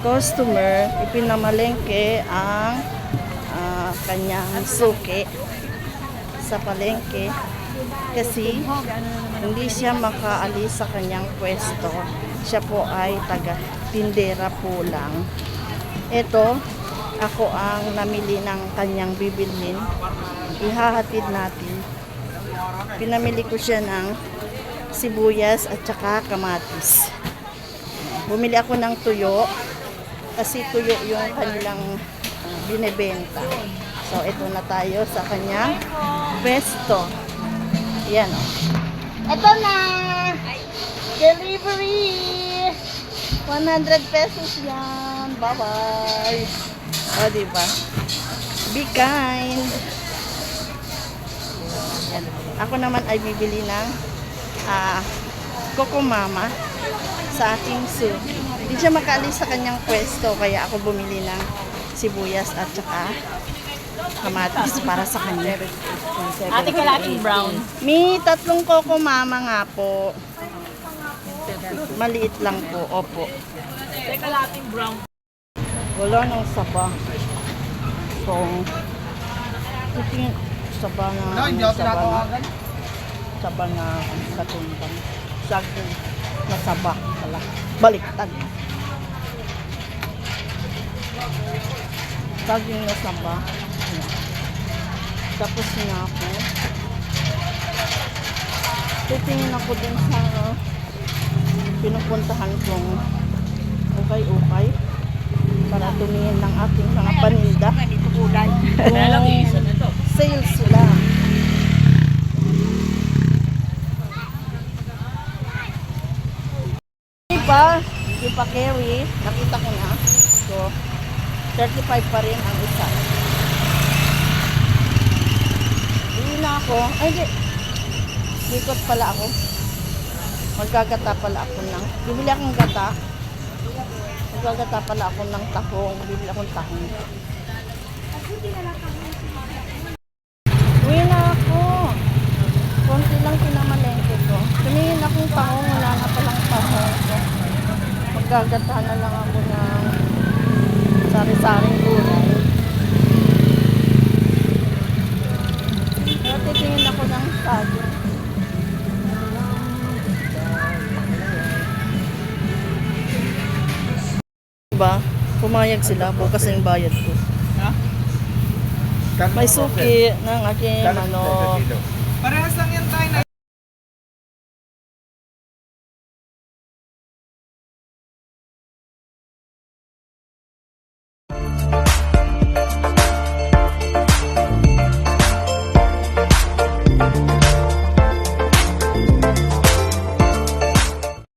customer, ipinamalengke ang ah, kanyang suki sa palengke kasi hindi siya makaalis sa kanyang pwesto. Siya po ay taga tindera po lang. Ito, ako ang namili ng kanyang bibilhin. Ihahatid natin. Pinamili ko siya ng sibuyas at saka kamatis. Bumili ako ng tuyo kasi tuyo yung kanilang ah, binebenta. So, ito na tayo sa kanyang pwesto. Yan o. Ito na! Delivery! 100 pesos yan. Bye-bye. O, diba? Be kind. Yan. Ako naman ay bibili ng ah, Coco Mama sa aking suki. Hindi siya makaalis sa kanyang pwesto, kaya ako bumili ng sibuyas at saka kamatis para sa kanya. Ate kalaking brown. Mi, tatlong Coco Mama nga po. Maliit lang po, opo. Ate kalaking brown. Wala nang saba. So, titingin saba na, saba na, saba na katumbang. Saging na saba pala. Baliktad. Saging na saba. Ayan. Tapos nga po. Titingin ako din sa uh, pinupuntahan kong ukay-ukay para tumingin ng ating mga paninda. Ganito kulay. Kung Kaya lang isa na to. sales sila. Diba, yung pa carry, nakita ko na. So, 35 pa rin ang isa. Hindi na ako. Ay, hindi. Likot pala ako. Magkagata pala ako ng, bibili akong gata. Magkagata pala ako ng tahong. Bibili akong tahong. Uwi na ako. Konti lang pinamalengke ko. Tumingin akong tahong, wala na palang tahong ko. Magkagatahan na lang ako ng sari-saring gulay. Pero titingin ako ng saging. Diba? Pumayag sila. Bukas na yung bayad ko. May suki ng aking manok. Parehas lang yan tayo na